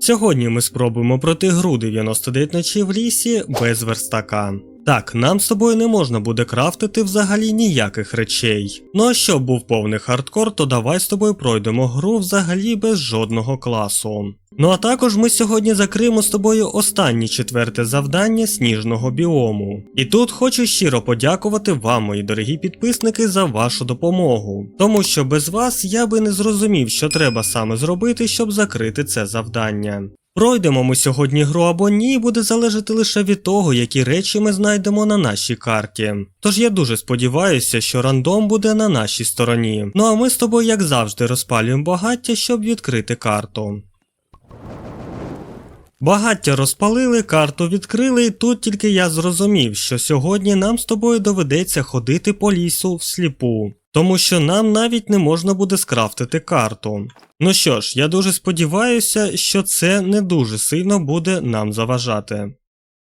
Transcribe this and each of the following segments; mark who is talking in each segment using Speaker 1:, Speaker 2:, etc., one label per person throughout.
Speaker 1: Сьогодні ми спробуємо пройти гру 99 ночей в лісі без верстака. Так, нам з тобою не можна буде крафтити взагалі ніяких речей. Ну а щоб був повний хардкор, то давай з тобою пройдемо гру взагалі без жодного класу. Ну а також ми сьогодні закриємо з тобою останнє четверте завдання сніжного біому. І тут хочу щиро подякувати вам, мої дорогі підписники, за вашу допомогу. Тому що без вас я би не зрозумів, що треба саме зробити, щоб закрити це завдання. Пройдемо ми сьогодні гру або ні, буде залежати лише від того, які речі ми знайдемо на нашій карті. Тож я дуже сподіваюся, що рандом буде на нашій стороні. Ну а ми з тобою, як завжди, розпалюємо багаття, щоб відкрити карту. Багаття розпалили, карту відкрили, і тут тільки я зрозумів, що сьогодні нам з тобою доведеться ходити по лісу всліпу, тому що нам навіть не можна буде скрафтити карту. Ну що ж, я дуже сподіваюся, що це не дуже сильно буде нам заважати.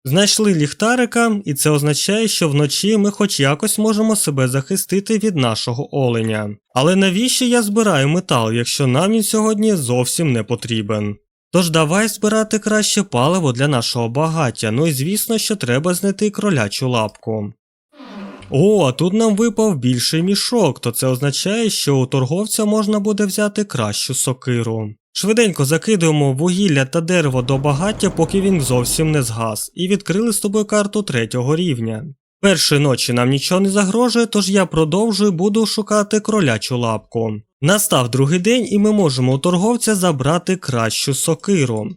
Speaker 1: Знайшли ліхтарика, і це означає, що вночі ми хоч якось можемо себе захистити від нашого оленя. Але навіщо я збираю метал, якщо нам він сьогодні зовсім не потрібен? Тож давай збирати краще паливо для нашого багаття, ну і звісно, що треба знайти кролячу лапку. О, а тут нам випав більший мішок, то це означає, що у торговця можна буде взяти кращу сокиру. Швиденько закидуємо вугілля та дерево до багаття, поки він зовсім не згас, і відкрили з тобою карту третього рівня. Першої ночі нам нічого не загрожує, тож я продовжую буду шукати кролячу лапку. Настав другий день, і ми можемо у торговця забрати кращу сокиру.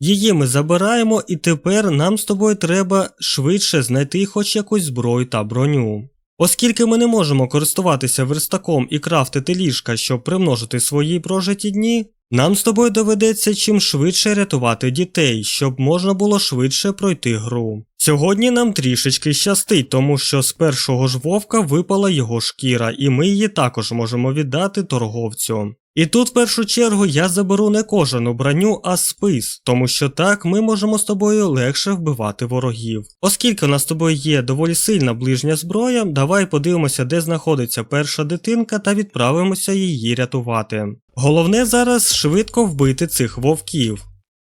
Speaker 1: Її ми забираємо, і тепер нам з тобою треба швидше знайти хоч якусь зброю та броню. Оскільки ми не можемо користуватися верстаком і крафтити ліжка, щоб примножити свої прожиті дні, нам з тобою доведеться чим швидше рятувати дітей, щоб можна було швидше пройти гру. Сьогодні нам трішечки щастить, тому що з першого ж вовка випала його шкіра, і ми її також можемо віддати торговцю. І тут в першу чергу я заберу не кожану броню, а спис, тому що так ми можемо з тобою легше вбивати ворогів. Оскільки у нас з тобою є доволі сильна ближня зброя, давай подивимося, де знаходиться перша дитинка, та відправимося її рятувати. Головне зараз швидко вбити цих вовків.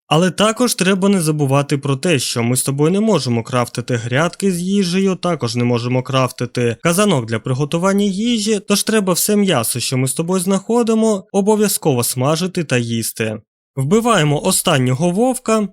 Speaker 1: Але також треба не забувати про те, що ми з тобою не можемо крафтити грядки з їжею, також не можемо крафтити казанок для приготування їжі, тож треба все м'ясо, що ми з тобою знаходимо, обов'язково смажити та їсти. Вбиваємо останнього вовка,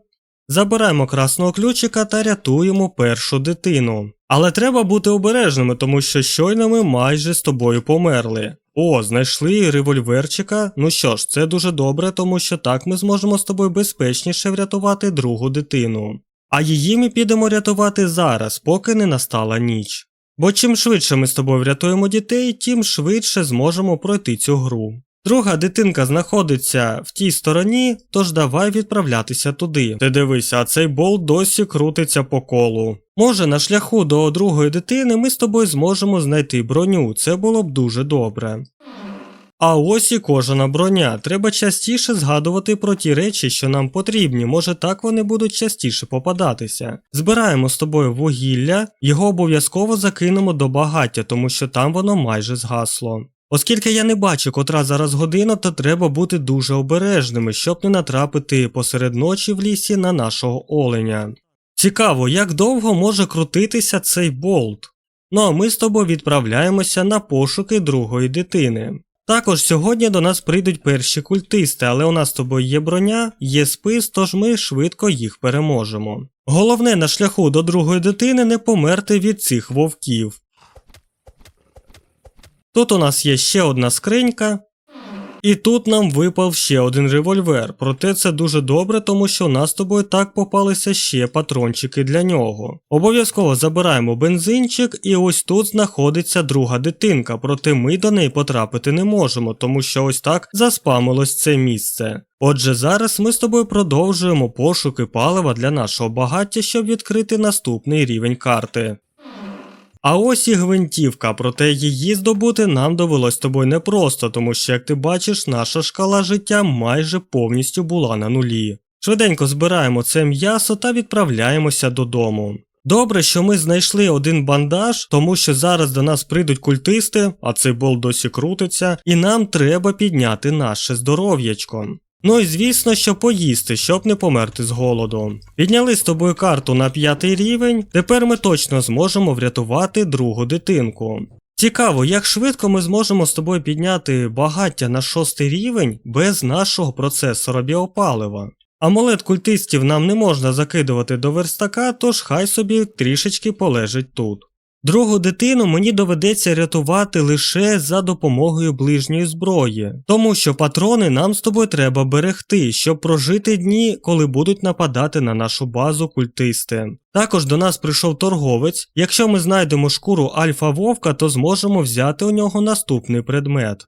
Speaker 1: забираємо красного ключика та рятуємо першу дитину. Але треба бути обережними, тому що щойно ми майже з тобою померли. О, знайшли револьверчика. Ну що ж, це дуже добре, тому що так ми зможемо з тобою безпечніше врятувати другу дитину. А її ми підемо рятувати зараз, поки не настала ніч. Бо чим швидше ми з тобою врятуємо дітей, тим швидше зможемо пройти цю гру. Друга дитинка знаходиться в тій стороні, тож давай відправлятися туди. Ти дивися, а цей болт досі крутиться по колу. Може, на шляху до другої дитини ми з тобою зможемо знайти броню, це було б дуже добре. А ось і кожана броня. Треба частіше згадувати про ті речі, що нам потрібні, може так вони будуть частіше попадатися. Збираємо з тобою вугілля, його обов'язково закинемо до багаття, тому що там воно майже згасло. Оскільки я не бачу, котра зараз година, то треба бути дуже обережними, щоб не натрапити посеред ночі в лісі на нашого оленя. Цікаво, як довго може крутитися цей болт. Ну а ми з тобою відправляємося на пошуки другої дитини. Також сьогодні до нас прийдуть перші культисти, але у нас з тобою є броня, є спис, тож ми швидко їх переможемо. Головне на шляху до другої дитини не померти від цих вовків. Тут у нас є ще одна скринька. І тут нам випав ще один револьвер, проте це дуже добре, тому що у нас з тобою так попалися ще патрончики для нього. Обов'язково забираємо бензинчик, і ось тут знаходиться друга дитинка, проте ми до неї потрапити не можемо, тому що ось так заспамилось це місце. Отже, зараз ми з тобою продовжуємо пошуки палива для нашого багаття, щоб відкрити наступний рівень карти. А ось і гвинтівка, проте її здобути нам довелось тобою непросто, тому що, як ти бачиш, наша шкала життя майже повністю була на нулі. Швиденько збираємо це м'ясо та відправляємося додому. Добре, що ми знайшли один бандаж, тому що зараз до нас прийдуть культисти, а цей бол досі крутиться, і нам треба підняти наше здоров'ячко. Ну і звісно, що поїсти, щоб не померти з голоду. Підняли з тобою карту на п'ятий рівень, тепер ми точно зможемо врятувати другу дитинку. Цікаво, як швидко ми зможемо з тобою підняти багаття на шостий рівень без нашого процесора біопалива. Амулет культистів нам не можна закидувати до верстака, тож хай собі трішечки полежить тут. Другу дитину мені доведеться рятувати лише за допомогою ближньої зброї, тому що патрони нам з тобою треба берегти, щоб прожити дні, коли будуть нападати на нашу базу культисти. Також до нас прийшов торговець. Якщо ми знайдемо шкуру альфа вовка, то зможемо взяти у нього наступний предмет.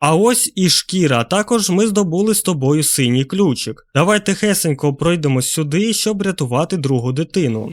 Speaker 1: А ось і шкіра, також ми здобули з тобою синій ключик. Давай тихесенько пройдемо сюди, щоб рятувати другу дитину.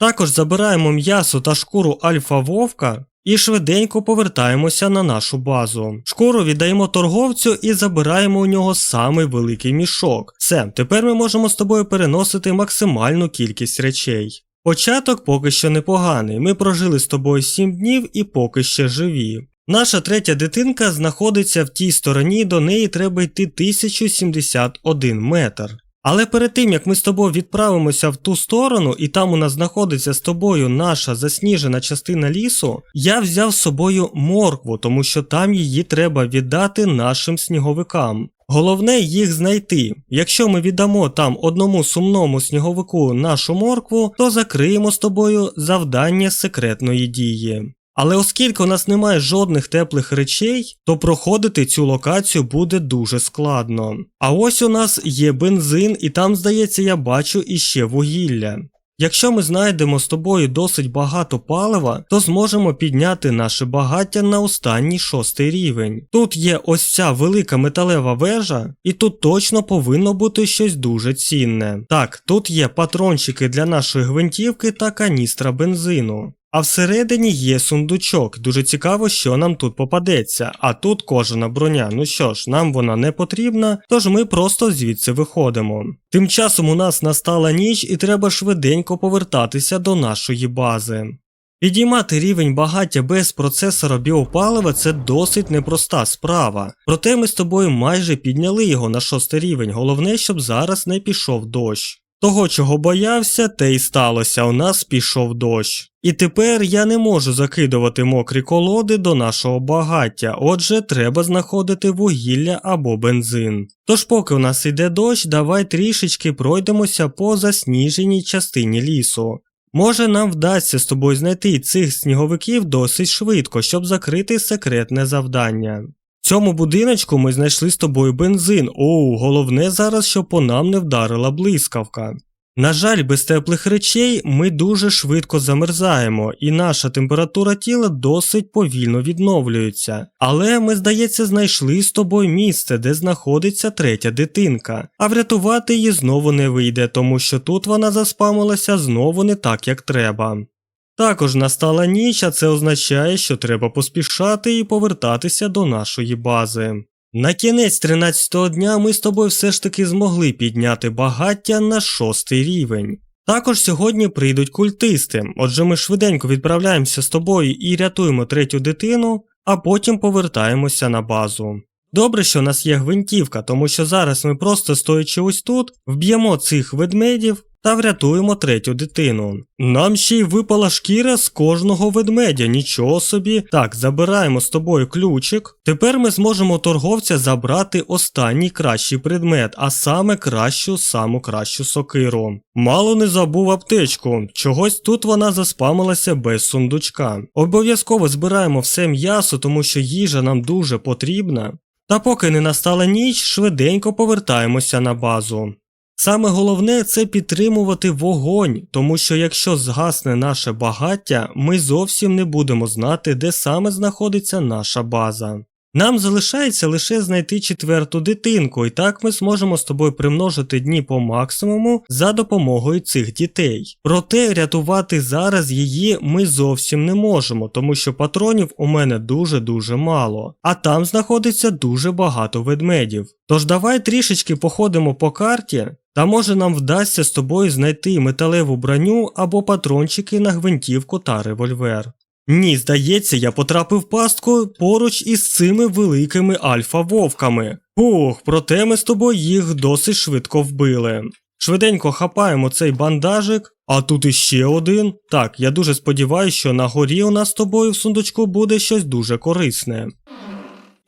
Speaker 1: Також забираємо м'ясо та шкуру альфа вовка і швиденько повертаємося на нашу базу. Шкуру віддаємо торговцю і забираємо у нього самий великий мішок. Все, тепер ми можемо з тобою переносити максимальну кількість речей. Початок поки що непоганий. Ми прожили з тобою 7 днів і поки ще живі. Наша третя дитинка знаходиться в тій стороні, до неї треба йти 1071 метр. Але перед тим як ми з тобою відправимося в ту сторону, і там у нас знаходиться з тобою наша засніжена частина лісу, я взяв з собою моркву, тому що там її треба віддати нашим сніговикам. Головне їх знайти. Якщо ми віддамо там одному сумному сніговику нашу моркву, то закриємо з тобою завдання секретної дії. Але оскільки у нас немає жодних теплих речей, то проходити цю локацію буде дуже складно. А ось у нас є бензин, і там, здається, я бачу іще вугілля. Якщо ми знайдемо з тобою досить багато палива, то зможемо підняти наше багаття на останній шостий рівень. Тут є ось ця велика металева вежа, і тут точно повинно бути щось дуже цінне. Так, тут є патрончики для нашої гвинтівки та каністра бензину. А всередині є сундучок. Дуже цікаво, що нам тут попадеться. А тут кожана броня. Ну що ж, нам вона не потрібна, тож ми просто звідси виходимо. Тим часом у нас настала ніч і треба швиденько повертатися до нашої бази. Підіймати рівень багаття без процесора біопалива це досить непроста справа. Проте ми з тобою майже підняли його на шостий рівень. Головне, щоб зараз не пішов дощ. Того, чого боявся, те й сталося. У нас пішов дощ. І тепер я не можу закидувати мокрі колоди до нашого багаття, отже, треба знаходити вугілля або бензин. Тож, поки у нас йде дощ, давай трішечки пройдемося по засніженій частині лісу. Може, нам вдасться з тобою знайти цих сніговиків досить швидко, щоб закрити секретне завдання. Цьому будиночку ми знайшли з тобою бензин. Оу, головне зараз, щоб по нам не вдарила блискавка. На жаль, без теплих речей ми дуже швидко замерзаємо, і наша температура тіла досить повільно відновлюється. Але ми, здається, знайшли з тобою місце, де знаходиться третя дитинка, а врятувати її знову не вийде, тому що тут вона заспамилася знову не так, як треба. Також настала ніч, а це означає, що треба поспішати і повертатися до нашої бази. На кінець 13-го дня ми з тобою все ж таки змогли підняти багаття на шостий рівень. Також сьогодні прийдуть культисти, отже ми швиденько відправляємося з тобою і рятуємо третю дитину, а потім повертаємося на базу. Добре, що у нас є гвинтівка, тому що зараз ми просто стоячи ось тут, вб'ємо цих ведмедів та врятуємо третю дитину. Нам ще й випала шкіра з кожного ведмедя, нічого собі. Так, забираємо з тобою ключик. Тепер ми зможемо торговця забрати останній кращий предмет, а саме кращу, саму кращу сокиру. Мало не забув аптечку. Чогось тут вона заспамилася без сундучка. Обов'язково збираємо все м'ясо, тому що їжа нам дуже потрібна. Та поки не настала ніч, швиденько повертаємося на базу. Саме головне це підтримувати вогонь, тому що якщо згасне наше багаття, ми зовсім не будемо знати, де саме знаходиться наша база. Нам залишається лише знайти четверту дитинку, і так ми зможемо з тобою примножити дні по максимуму за допомогою цих дітей. Проте рятувати зараз її ми зовсім не можемо, тому що патронів у мене дуже-дуже мало, а там знаходиться дуже багато ведмедів. Тож давай трішечки походимо по карті, та може нам вдасться з тобою знайти металеву броню або патрончики на гвинтівку та револьвер. Ні, здається, я потрапив пастку поруч із цими великими альфа-вовками. Ух, проте ми з тобою їх досить швидко вбили. Швиденько хапаємо цей бандажик, а тут іще один. Так, я дуже сподіваюся, що на горі у нас з тобою в сундучку буде щось дуже корисне.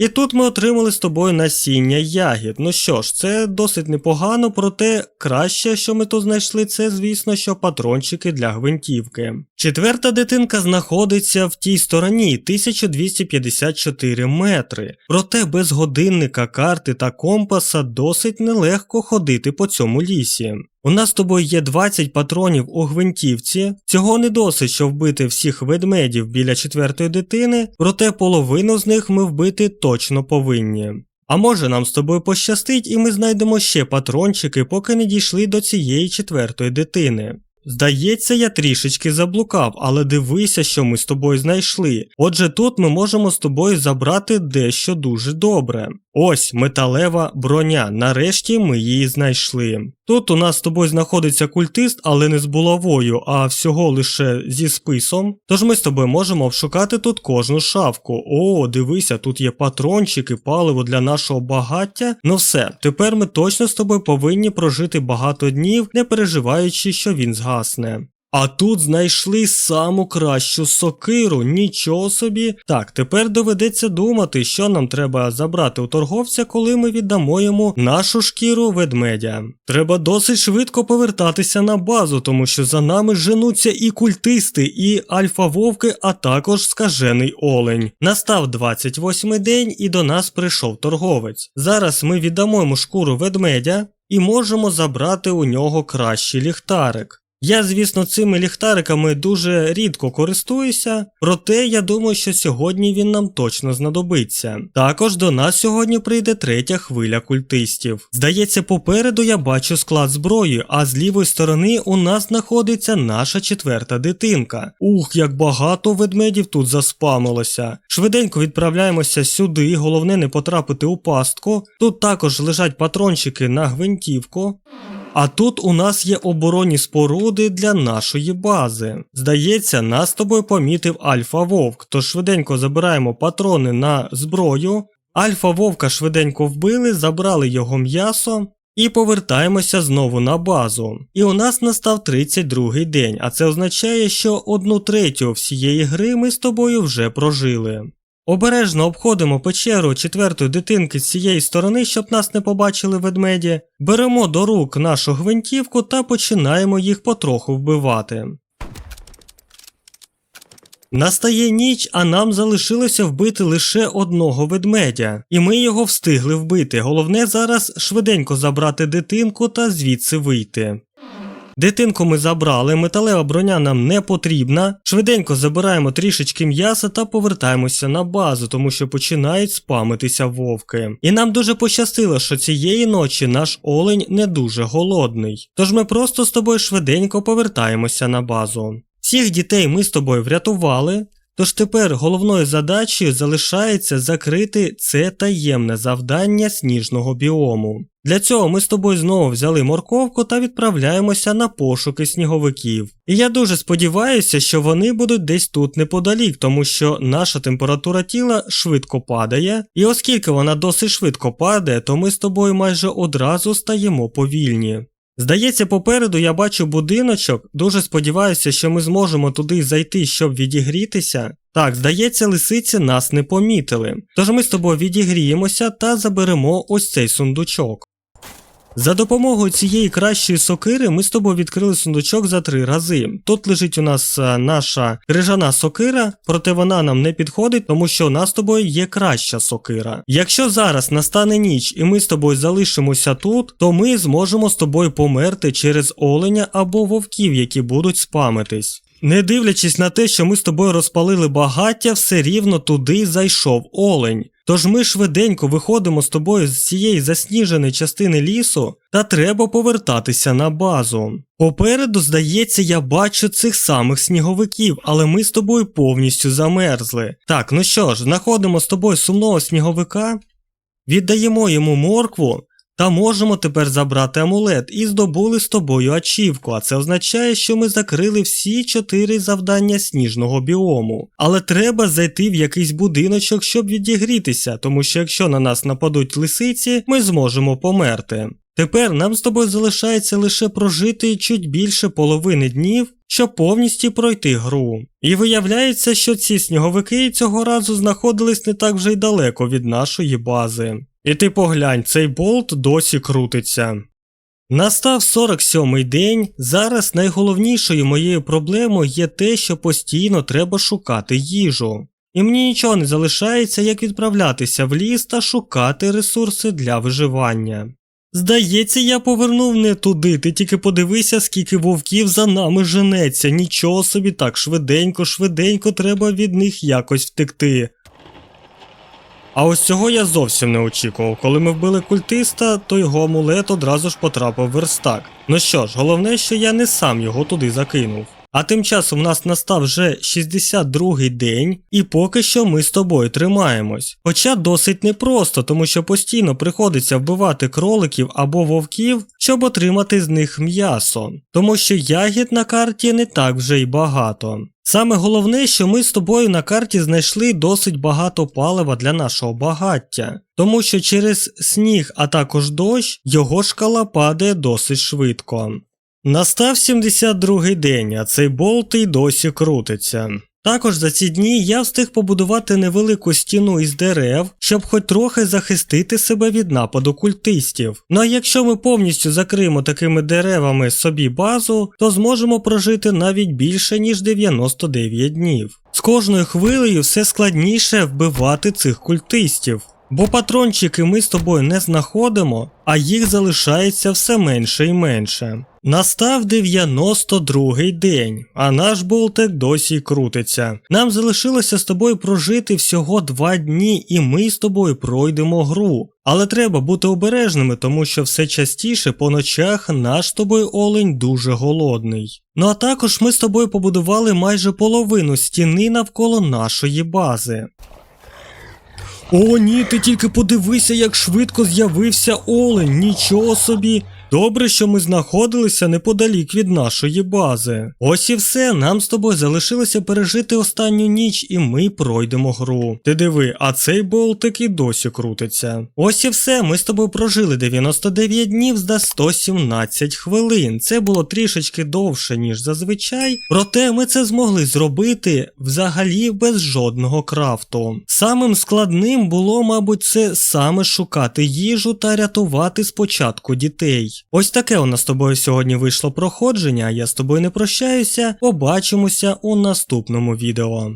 Speaker 1: І тут ми отримали з тобою насіння ягід. Ну що ж, це досить непогано, проте краще, що ми тут знайшли, це, звісно, що патрончики для гвинтівки. Четверта дитинка знаходиться в тій стороні 1254 метри. Проте без годинника, карти та компаса досить нелегко ходити по цьому лісі. У нас з тобою є 20 патронів у гвинтівці. Цього не досить, щоб вбити всіх ведмедів біля четвертої дитини, проте половину з них ми вбити точно повинні. А може нам з тобою пощастить, і ми знайдемо ще патрончики, поки не дійшли до цієї четвертої дитини. Здається, я трішечки заблукав, але дивися, що ми з тобою знайшли. Отже, тут ми можемо з тобою забрати дещо дуже добре. Ось металева броня. Нарешті ми її знайшли. Тут у нас з тобою знаходиться культист, але не з булавою, а всього лише зі списом. Тож ми з тобою можемо обшукати тут кожну шавку. О, дивися, тут є патрончики, паливо для нашого багаття. Ну все, тепер ми точно з тобою повинні прожити багато днів, не переживаючи, що він згасне. А тут знайшли саму кращу сокиру, нічого собі. Так, тепер доведеться думати, що нам треба забрати у торговця, коли ми віддамо йому нашу шкіру ведмедя. Треба досить швидко повертатися на базу, тому що за нами женуться і культисти, і альфа-вовки, а також скажений олень. Настав 28-й день і до нас прийшов торговець. Зараз ми віддамо йому шкуру ведмедя і можемо забрати у нього кращий ліхтарик. Я, звісно, цими ліхтариками дуже рідко користуюся, проте я думаю, що сьогодні він нам точно знадобиться. Також до нас сьогодні прийде третя хвиля культистів. Здається, попереду я бачу склад зброї, а з лівої сторони у нас знаходиться наша четверта дитинка. Ух, як багато ведмедів тут заспамилося. Швиденько відправляємося сюди, головне не потрапити у пастку. Тут також лежать патрончики на гвинтівку. А тут у нас є оборонні споруди для нашої бази. Здається, нас тобою помітив Альфа Вовк, тож швиденько забираємо патрони на зброю. Альфа Вовка швиденько вбили, забрали його м'ясо і повертаємося знову на базу. І у нас настав 32-й день, а це означає, що одну третю всієї гри ми з тобою вже прожили. Обережно обходимо печеру четвертої дитинки з цієї сторони, щоб нас не побачили ведмеді. Беремо до рук нашу гвинтівку та починаємо їх потроху вбивати. Настає ніч, а нам залишилося вбити лише одного ведмедя, і ми його встигли вбити. Головне зараз швиденько забрати дитинку та звідси вийти. Дитинку ми забрали, металева броня нам не потрібна. Швиденько забираємо трішечки м'яса та повертаємося на базу, тому що починають спамитися вовки. І нам дуже пощастило, що цієї ночі наш олень не дуже голодний. Тож ми просто з тобою швиденько повертаємося на базу. Всіх дітей ми з тобою врятували. Тож тепер головною задачею залишається закрити це таємне завдання сніжного біому. Для цього ми з тобою знову взяли морковку та відправляємося на пошуки сніговиків. І я дуже сподіваюся, що вони будуть десь тут неподалік, тому що наша температура тіла швидко падає, і оскільки вона досить швидко падає, то ми з тобою майже одразу стаємо повільні. Здається, попереду я бачу будиночок, дуже сподіваюся, що ми зможемо туди зайти, щоб відігрітися. Так, здається, лисиці нас не помітили. Тож ми з тобою відігріємося та заберемо ось цей сундучок. За допомогою цієї кращої сокири ми з тобою відкрили сундучок за три рази. Тут лежить у нас е, наша крижана сокира, проте вона нам не підходить, тому що у нас з тобою є краща сокира. Якщо зараз настане ніч і ми з тобою залишимося тут, то ми зможемо з тобою померти через оленя або вовків, які будуть спамитись. Не дивлячись на те, що ми з тобою розпалили багаття, все рівно туди зайшов олень. Тож ми швиденько виходимо з тобою з цієї засніженої частини лісу, та треба повертатися на базу. Попереду, здається, я бачу цих самих сніговиків, але ми з тобою повністю замерзли. Так, ну що ж, знаходимо з тобою сумного сніговика, віддаємо йому моркву та можемо тепер забрати амулет і здобули з тобою ачівку, а це означає, що ми закрили всі чотири завдання сніжного біому. Але треба зайти в якийсь будиночок, щоб відігрітися, тому що якщо на нас нападуть лисиці, ми зможемо померти. Тепер нам з тобою залишається лише прожити чуть більше половини днів, щоб повністю пройти гру. І виявляється, що ці сніговики цього разу знаходились не так вже й далеко від нашої бази. І ти поглянь, цей болт досі крутиться. Настав 47-й день. Зараз найголовнішою моєю проблемою є те, що постійно треба шукати їжу. І мені нічого не залишається, як відправлятися в ліс та шукати ресурси для виживання. Здається, я повернув не туди, ти тільки подивися, скільки вовків за нами женеться, нічого собі так швиденько, швиденько треба від них якось втекти. А ось цього я зовсім не очікував. Коли ми вбили культиста, то його амулет одразу ж потрапив в верстак. Ну що ж, головне, що я не сам його туди закинув. А тим часом в нас настав вже 62-й день, і поки що ми з тобою тримаємось. Хоча досить непросто, тому що постійно приходиться вбивати кроликів або вовків, щоб отримати з них м'ясо, тому що ягід на карті не так вже й багато. Саме головне, що ми з тобою на карті знайшли досить багато палива для нашого багаття, тому що через сніг, а також дощ, його шкала падає досить швидко. Настав 72-й день, а цей болт і досі крутиться. Також за ці дні я встиг побудувати невелику стіну із дерев, щоб хоч трохи захистити себе від нападу культистів. Ну а якщо ми повністю закриємо такими деревами собі базу, то зможемо прожити навіть більше ніж 99 днів. З кожною хвилею все складніше вбивати цих культистів. Бо патрончики ми з тобою не знаходимо, а їх залишається все менше і менше. Настав 92-й день, а наш болтик досі крутиться. Нам залишилося з тобою прожити всього два дні, і ми з тобою пройдемо гру. Але треба бути обережними, тому що все частіше по ночах наш з тобою олень дуже голодний. Ну а також ми з тобою побудували майже половину стіни навколо нашої бази. О, ні, ти тільки подивися, як швидко з'явився олень, нічого собі. Добре, що ми знаходилися неподалік від нашої бази. Ось і все, нам з тобою залишилося пережити останню ніч, і ми пройдемо гру. Ти диви, а цей болтик і досі крутиться. Ось і все, ми з тобою прожили 99 днів за 117 хвилин. Це було трішечки довше, ніж зазвичай, проте ми це змогли зробити взагалі без жодного крафту. Самим складним було, мабуть, це саме шукати їжу та рятувати спочатку дітей. Ось таке у нас з тобою сьогодні вийшло проходження. Я з тобою не прощаюся. Побачимося у наступному відео.